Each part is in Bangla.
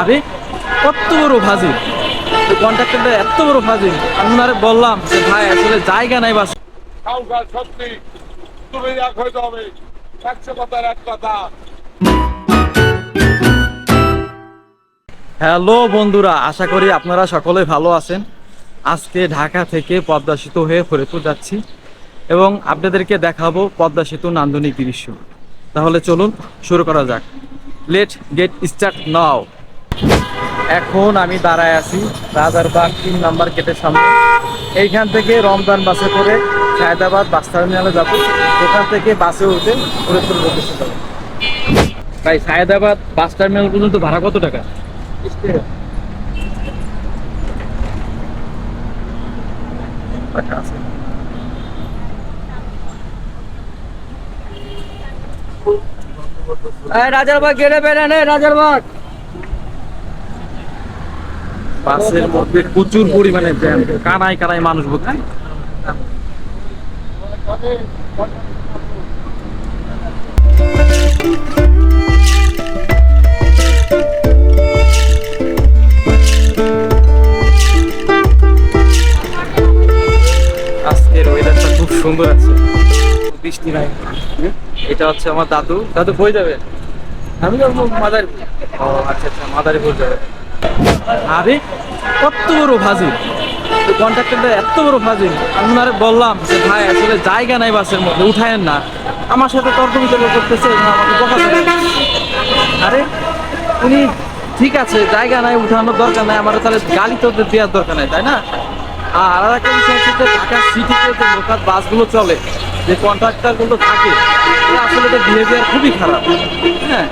আরে কত বড় ভাজি কন্ট্রাক্টরটা এত বড় ভাজি আমি ওনারে বললাম যে ভাই আসলে জায়গা নাই বাস সত্যি তুমি এক হইতে হবে। একশো কথার এক কথা। হ্যালো বন্ধুরা আশা করি আপনারা সকলে ভালো আছেন। আজকে ঢাকা থেকে পদ্মা সেতু হয়ে ফরিদপুর যাচ্ছি এবং আপনাদেরকে দেখাবো পদ্মা সেতু নান্দনিক দৃশ্য। তাহলে চলুন শুরু করা যাক। লেট গেট স্টার্ট নাও এখন আমি দাঁড়ায় আছি রাজারবাগ তিন নাম্বার গেটের সামনে। এইখান থেকে রমজান বাসে করে হায়দ্রাবাদ বাস টার্মিনালে যাব। ওখান থেকে বাসে উঠে ফরিদপুর লোকেশন যাব। ভাই সায়দাবাদ বাস টার্মিনাল পর্যন্ত ভাড়া কত টাকা? আছে রাজারবাগ গেড়ে বেড়ানে রাজারবাগ বাসের মধ্যে প্রচুর পরিমাণে জ্যাম, কানায় কানায় মানুষ ভর্তি। আজকের খুব সুন্দর আছে। বৃষ্টি নাই। এটা হচ্ছে আমার দাদু। দাদু কই যাবে? আমি মাদার ও আচ্ছা আচ্ছা মাদারীপুর যাবে। আরে, কত বড় ফাজিল। কন্ট্রাক্টরটা এত বড় ফাজিল। আমি ওনারে বললাম যে, ভাই, আসলে জায়গা নাই বাসের মধ্যে, উঠায়েন না। আমার সাথে তর্ক বিতর্ক করতেছে আরে, উনি, ঠিক আছে, জায়গা নাই, উঠানোর দরকার নাই আমার তাহলে গাড়ি তো দেওয়ার দরকার নাই, তাই না? আর আর একটা বিষয় হচ্ছে ঢাকা সিটিতে যে লোকাল বাসগুলো চলে, যে কন্ট্রাক্টরগুলো থাকে আসলে এদের বিহেভিয়ার খুবই খারাপ। হ্যাঁ?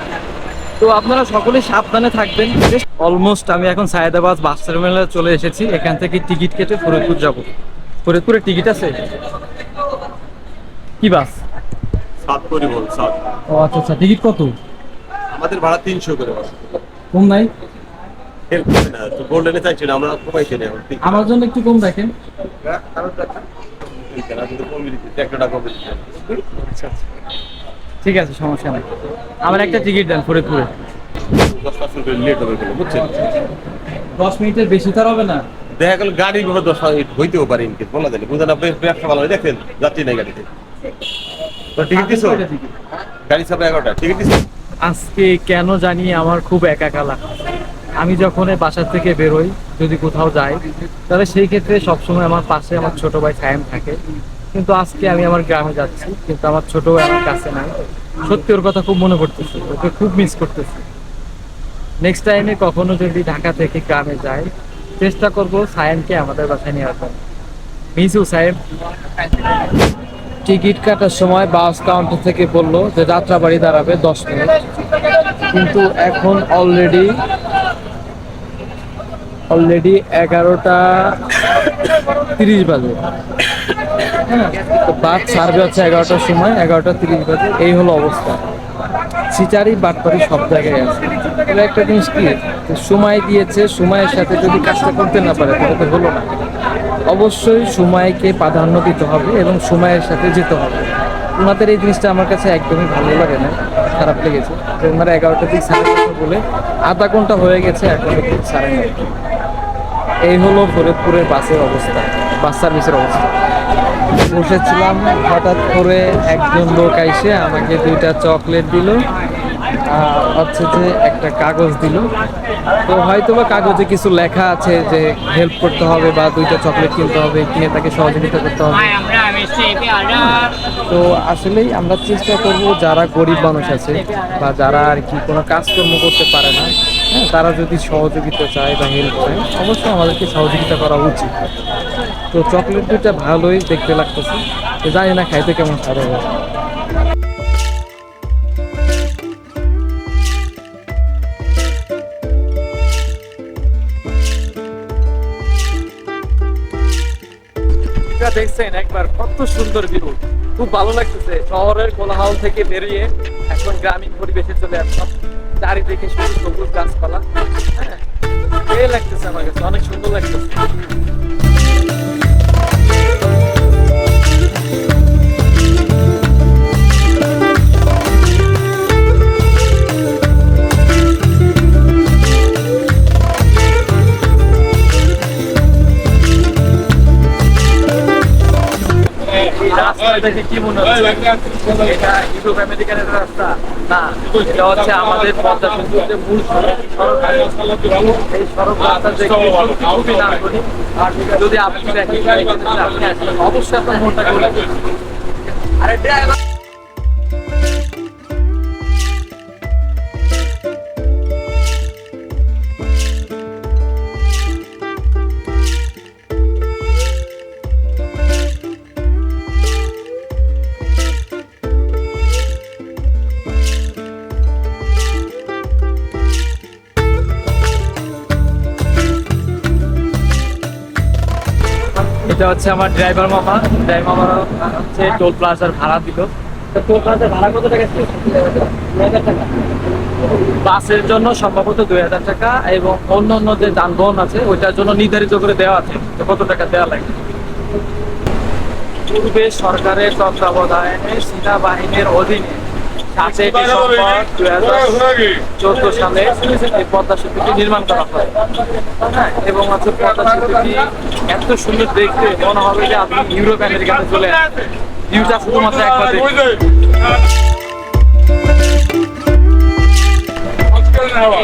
তো আপনারা সকলে সাবধানে থাকবেন। অলমোস্ট আমি এখন সায়দাবাদ বাস টার্মিনালে চলে এসেছি। এখান থেকে টিকিট কেটে ফরিদপুর যাব। ফরিদপুরে টিকিট আছে? কি বাস? সাত পরিবহন সাত। ও আচ্ছা আচ্ছা টিকিট কত? আমাদের ভাড়া তিনশো করে বসে। কম নাই? হেল্প তো গোল্ডেনে চাইছি না আমরা কমাইছি না এখন আমার জন্য একটু কম রাখেন দিচ্ছি একটা টাকা দিচ্ছি। আচ্ছা আচ্ছা। ঠিক আছে সমস্যা নাই। আমার একটা টিকিট দেন ফরিদপুরে। দশ লেট হবে বুঝছেন? দশ মিনিটের বেশি তার হবে না। দেখা গেল গাড়ি গুলো দশ হইতেও পারে ইনকেস বলা যায় না। বুঝলেন আপনি ব্যবসা ভালো দেখেন যাচ্ছি নাই গাড়িতে। তো টিকিট দিছো? গাড়ি সাপে এগারোটা। টিকিট দিছো? আজকে কেন জানি আমার খুব একা কালা আমি যখন এই বাসা থেকে বেরোই যদি কোথাও যাই তাহলে সেই ক্ষেত্রে সবসময় আমার পাশে আমার ছোট ভাই সায়েম থাকে। কিন্তু আজকে আমি আমার গ্রামে যাচ্ছি, কিন্তু আমার ছোট ভাই আমার কাছে নাই। সত্যি ওর কথা খুব মনে পড়তেছে, ওকে খুব মিস করতেছি। নেক্সট টাইমে কখনো যদি ঢাকা থেকে গ্রামে যাই, চেষ্টা করব সায়েমকে আমাদের বাসায় নিয়ে আসবেন মিস ইউ টিকিট কাটার সময় বাস কাউন্টার থেকে বলল যে যাত্রাবাড়ি দাঁড়াবে দশ মিনিট। কিন্তু এখন অলরেডি অলরেডি এগারোটা তিরিশ বাজে। তো বাস ছাড়বে হচ্ছে এগারোটার সময়, এগারোটা তিরিশ বাজে। এই হলো অবস্থা। সিচারি বাটপারি সব জায়গায় আছে। তাহলে একটা জিনিস কি সময় দিয়েছে, সময়ের সাথে যদি কাজটা করতে না পারে, তাহলে তো হলো না। অবশ্যই সময়কে প্রাধান্য দিতে হবে এবং সময়ের সাথে যেতে হবে। ওনাদের এই জিনিসটা আমার কাছে একদমই ভালো লাগে না, খারাপ লেগেছে। যে ওনারা এগারোটার দিক সাড়ে বলে আধা ঘণ্টা হয়ে গেছে, এখন ঠিক সাড়ে এই হলো ফরিদপুরের বাসের অবস্থা, বাস সার্ভিসের অবস্থা। বসেছিলাম, হঠাৎ করে একজন লোক আইসে আমাকে দুইটা চকলেট দিল হচ্ছে যে একটা কাগজ দিল। তো হয়তো বা কাগজে কিছু লেখা আছে যে হেল্প করতে হবে বা দুইটা চকলেট কিনতে হবে, কিনে তাকে সহযোগিতা করতে হবে। তো আসলেই আমরা চেষ্টা করব যারা গরিব মানুষ আছে বা যারা আর কি কোনো কাজকর্ম করতে পারে না হ্যাঁ তারা যদি সহযোগিতা চায় বা হেল্প চায়, অবশ্যই আমাদেরকে সহযোগিতা করা উচিত। তো চকলেট দুইটা ভালোই দেখতে লাগতেছে। তো জানি না খাইতে কেমন খাবে দেখছেন একবার কত সুন্দর ভিউ খুব ভালো লাগতেছে। শহরের কোলাহল থেকে বেরিয়ে এখন গ্রামীণ পরিবেশে চলে আসলাম। চারিদিকে শুধু সবুজ গাছপালা। হ্যাঁ লাগতেছে আমার কাছে, অনেক সুন্দর লাগতেছে। কি মনে হচ্ছে এটা ইউরোপ আমেরিকানের রাস্তা। না এটা হচ্ছে আমাদের পদ্মা সেতুর যে মূল সড়ক। এই সড়ক রাস্তা যে খুবই আর যদি আপনি দেখেন আপনি অবশ্যই আপনার করে। আরে ড্রাইভার! এটা হচ্ছে আমার ড্রাইভার মামা। ড্রাইভার মামা হচ্ছে টোল প্লাজার ভাড়া দিল। টোল প্লাজার ভাড়া কত টাকা বাসের জন্য সম্ভবত দুই হাজার টাকা এবং অন্য অন্য যে যানবাহন আছে ওইটার জন্য নির্ধারিত করে দেওয়া আছে কত টাকা দেওয়া লাগে। পূর্বে সরকারের তত্ত্বাবধানে সেনাবাহিনীর অধীনে সাতই ডিসেম্বর দুই হাজার চোদ্দ সালে এই পদ্মা সেতুটি নির্মাণ করা হয়। হ্যাঁ এবং হচ্ছে পদ্মা সেতুটি এত সুন্দর দেখতে মনে হবে যে আপনি ইউরোপ আমেরিকাতে চলে আসবেন। ভিউটা শুধুমাত্র একবার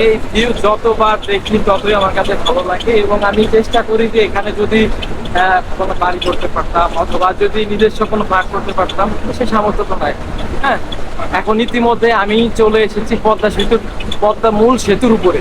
এই ভিউ যতবার দেখি ততই আমার কাছে ভালো লাগে এবং আমি চেষ্টা করি যে এখানে যদি আহ, কোনো বাড়ি করতে পারতাম অথবা যদি নিজস্ব কোনো পার্ক করতে পারতাম সে সামর্থ্য তো নাই। হ্যাঁ এখন ইতিমধ্যে আমি চলে এসেছি পদ্মা সেতুর পদ্মা মূল সেতুর উপরে।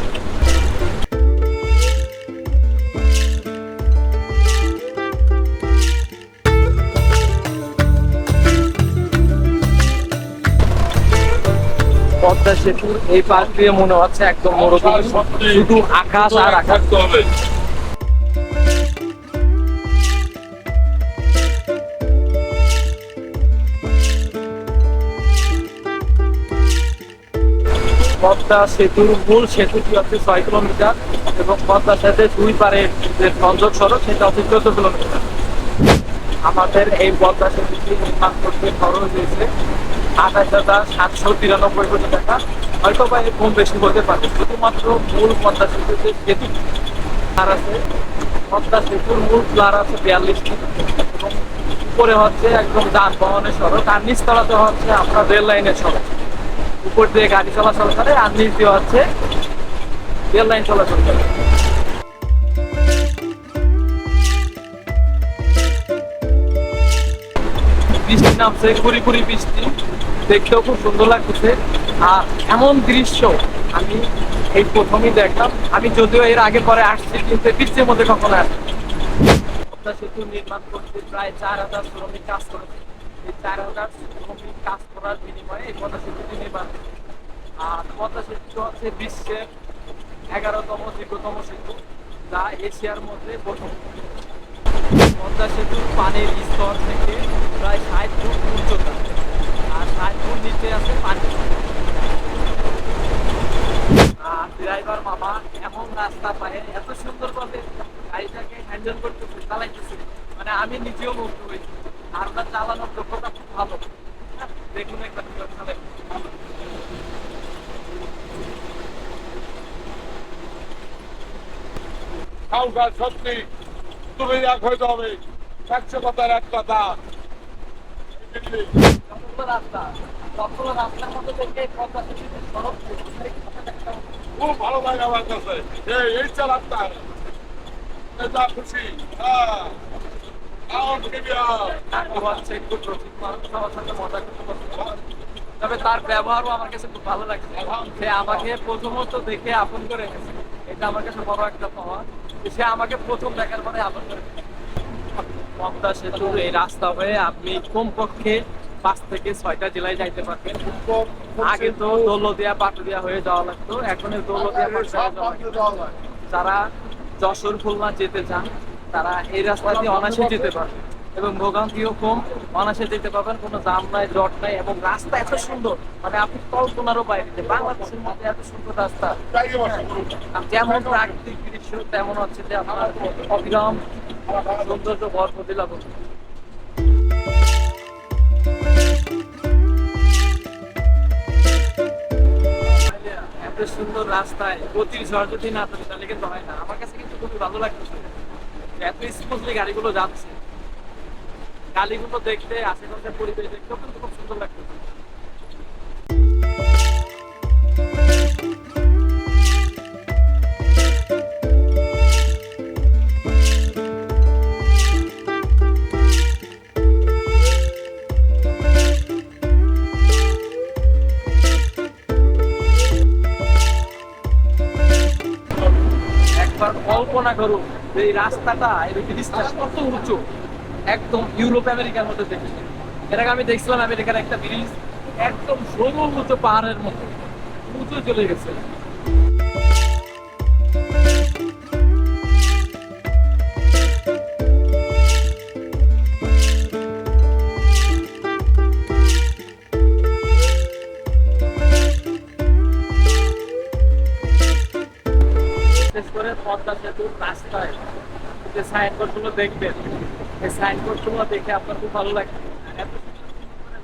পদ্মা সেতুর এই পাশ দিয়ে মনে হচ্ছে একদম মরুভূমি শুধু আকাশ আর আকাশ। পদ্মা সেতুর মূল সেতুটি হচ্ছে ছয় কিলোমিটার এবং পদ্মা সেতুর দুই পারে যে সংযোগ সড়ক, সেটা হচ্ছে চোদ্দ কিলোমিটার। আমাদের এই পদ্মা সেতুটি নির্মাণ করতে খরচ হয়েছে আঠাশ হাজার সাতশো তিরানব্বই কোটি টাকা। হয়তো বা এর কম বেশি হতে পারে। শুধুমাত্র মূল পদ্মা সেতুর যে সেতু প্লার আছে পদ্মা সেতুর মূল প্লার আছে বিয়াল্লিশটি এবং উপরে হচ্ছে একদম যানবাহনের সড়ক, আর নিচতলাতে হচ্ছে আপনার রেল লাইনের সড়ক। উপর দিয়ে গাড়ি চলাচল করে, আর নিচ দিয়ে হচ্ছে রেল লাইন চলাচল করে। বৃষ্টি নামছে, কুড়ি কুড়ি বৃষ্টি। দেখতেও খুব সুন্দর লাগতেছে। আর এমন দৃশ্য আমি এই প্রথমেই দেখলাম। আমি যদিও এর আগে পরে আসছি, কিন্তু বৃষ্টির মধ্যে কখনো আসছি সেতু নির্মাণ করতে প্রায় চার হাজার শ্রমিক কাজ করেছে। এই চার হাজার কাজ করার বিনিময়ে এই পদ্মা সেতুটি নির্মাণ আর পদ্মা সেতু হচ্ছে বিশ্বের এগারোতম দীর্ঘতম সেতু, যা এশিয়ার মধ্যে প্রথম। পদ্মা সেতুর পানির স্তর থেকে প্রায় ষাট ফুট উচ্চতা, আর ষাট ফুট নিচে আছে পানি। আর ড্রাইভার মামা এমন রাস্তা পায়, এত সুন্দরভাবে গাড়িটাকে হ্যান্ডেল করতেছে, চালাইতেছে। মানে আমি নিজেও মুগ্ধ হয়েছি। আর চালানোর দক্ষতা খুব ভালো। হ্যাঁ, দেখুন একটা সত্যি তুমি এক হইতে হবে। একশো কথার এক কথা। রাস্তা রাস্তার মধ্যে থেকে পদ্মা সেতুর সড়ক খুব ভালো লাগে আমার কাছে এই এই চালাতে খুশি। হ্যাঁ। তবে তার ব্যবহারও আমার কাছে খুব ভালো লাগছে সে আমাকে প্রথমত দেখে আপন করে গেছে এটা আমার কাছে বড় একটা পাওয়া। সে আমাকে প্রথম দেখার পরে আপন করে। পদ্মা সেতুর এই রাস্তা হয়ে আপনি কমপক্ষে পাঁচ থেকে ছয়টা জেলায় যাইতে পারবেন। আগে তো দৌলদিয়া পাটুরিয়া হয়ে যাওয়া লাগতো। এখন দৌলদিয়া। যারা যশোর, খুলনা যেতে চান তারা এই রাস্তা দিয়ে অনায়াসে যেতে পারবে। এবং ভোগান্তিও কম, অনায়াসে যেতে পারবেন, কোনো জাম নাই, জট নাই, এবং রাস্তা এত সুন্দর মানে আপনি কল্পনারও বাইরে বাংলাদেশের মধ্যে এত সুন্দর রাস্তা। যেমন প্রাকৃতিক দৃশ্য, তেমন হচ্ছে যে আপনার অবিরাম সৌন্দর্য ভরপুর এত সুন্দর রাস্তায় গতির ঝড় যদি না থাকে, তাহলে কিন্তু হয় না। আমার কাছে কিন্তু খুবই ভালো লাগতেছে। এত স্মুথলি গাড়িগুলো যাচ্ছে। গাড়িগুলো দেখতে আশেপাশের পরিবেশ দেখতেও কিন্তু খুব সুন্দর লাগতেছে। কল্পনা করো এই রাস্তাটা, এই ব্রিজটা কত উঁচু। একদম ইউরোপ, আমেরিকার মধ্যে দেখেছি এটাকে আমি দেখছিলাম আমেরিকার একটা ব্রিজ একদম সরু উঁচু পাহাড়ের মতো। উঁচু চলে গেছে। বিশেষ করে পদ্মা সেতুর রাস্তায় যে সাইনবোর্ডগুলো দেখবেন এই সাইনবোর্ডগুলো দেখে আপনার খুব ভালো করে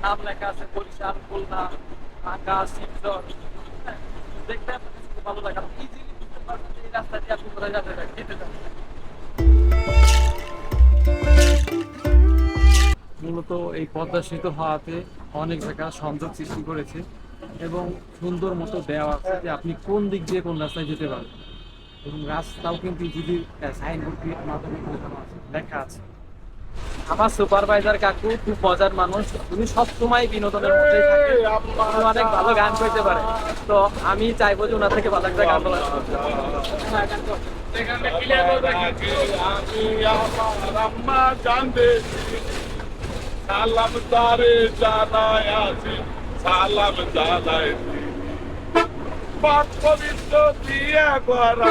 নাম লেখা আছে বরিশাল খুলনা ঢাকা শিবচর হ্যাঁ, দেখতে আপনার খুব ভালো লাগে। আপনি ইজিলি বুঝতে পারবেন এই রাস্তা দিয়ে আপনি কোথায় যাতে যেতে মূলত এই পদ্মা সেতু হওয়াতে অনেক জায়গা সংযোগ সৃষ্টি করেছে এবং সুন্দর মতো দেওয়া আছে যে আপনি কোন দিক দিয়ে কোন রাস্তায় যেতে পারবেন। এবং রাস্তাও কিন্তু যদি সাইনবোর্ড দিয়ে মাধ্যমে বোঝানো আছে লেখা আছে আমার সুপারভাইজার কাকু খুব মজার মানুষ উনি সবসময় বিনোদনের মধ্যেই থাকে উনি অনেক ভালো গান করতে পারে তো আমি চাইব যে ওনার থেকে ভালো একটা গান বলা সালাম তারে জানায় আছি সালাম জানায় পাঁচ পবিত্র দিয়ে গড়া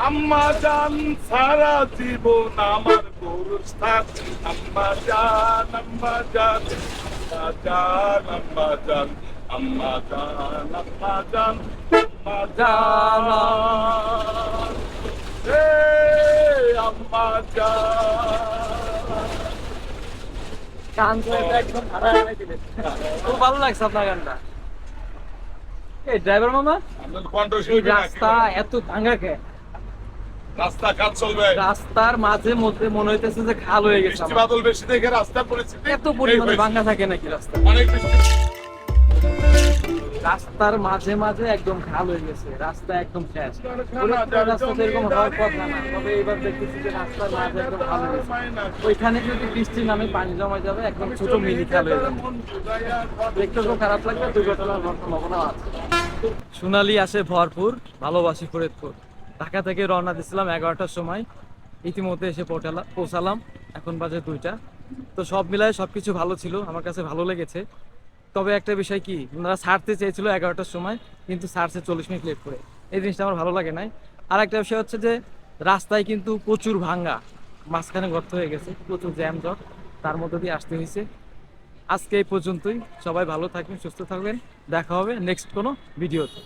আম্মা জান সারা জীবন আমার গোরস্থান আম্মা জান আম্মা জান আম্মা জান আম্মা জান আম্মা জান আম্মা জান আম্মা জান হে আম্মা জান গান করে তো একদম হারা হারাই দিলেন খুব ভালো লাগছে আপনার গানটা এই ড্রাইভার মামা এই রাস্তা এত ভাঙা কে? রাস্তা কাজ চলবে। রাস্তার মাঝে মধ্যে মনে হইতেছে যে খাল হয়ে গেছে বৃষ্টি। বাদল বেশি দেখে রাস্তার পরিস্থিতি এত পরিমাণে ভাঙা থাকে নাকি রাস্তা? অনেক বৃষ্টি রাস্তার মাঝে মাঝে একদম খাল হয়ে গেছে, রাস্তা একদম শেষ রাস্তা তো এরকম হওয়ার কথা না, তবে এবার দেখতেছি যে রাস্তার মাঝে একদম খাল হয়ে গেছে। ওইখানে যদি বৃষ্টি নামে পানি জমা যাবে, একদম ছোট মিনি খাল হয়ে যাবে। দেখতে খুব খারাপ লাগবে দুর্ঘটনা হওয়ার সম্ভাবনা আছে। সোনালি আসে ভরপুর, ভালোবাসি ফরিদপুর। ঢাকা থেকে রওনা দিয়েছিলাম এগারোটার সময়। ইতিমধ্যে এসে পৌঁছালাম পৌঁছালাম, এখন বাজে দুইটা। তো সব মিলায় সবকিছু ভালো ছিল, আমার কাছে ভালো লেগেছে। তবে একটা বিষয় কি, ওনারা ছাড়তে চেয়েছিল এগারোটার সময়, কিন্তু ছাড়ছে চল্লিশ মিনিট লেট করে। এই জিনিসটা আমার ভালো লাগে নাই। আর একটা বিষয় হচ্ছে যে, রাস্তায় কিন্তু প্রচুর ভাঙ্গা, মাঝখানে গর্ত হয়ে গেছে, প্রচুর জ্যাম জট, তার মধ্যে দিয়ে আসতে হয়েছে। আজকে এই পর্যন্তই। সবাই ভালো থাকবেন, সুস্থ থাকবেন। দেখা হবে নেক্সট কোনো ভিডিওতে।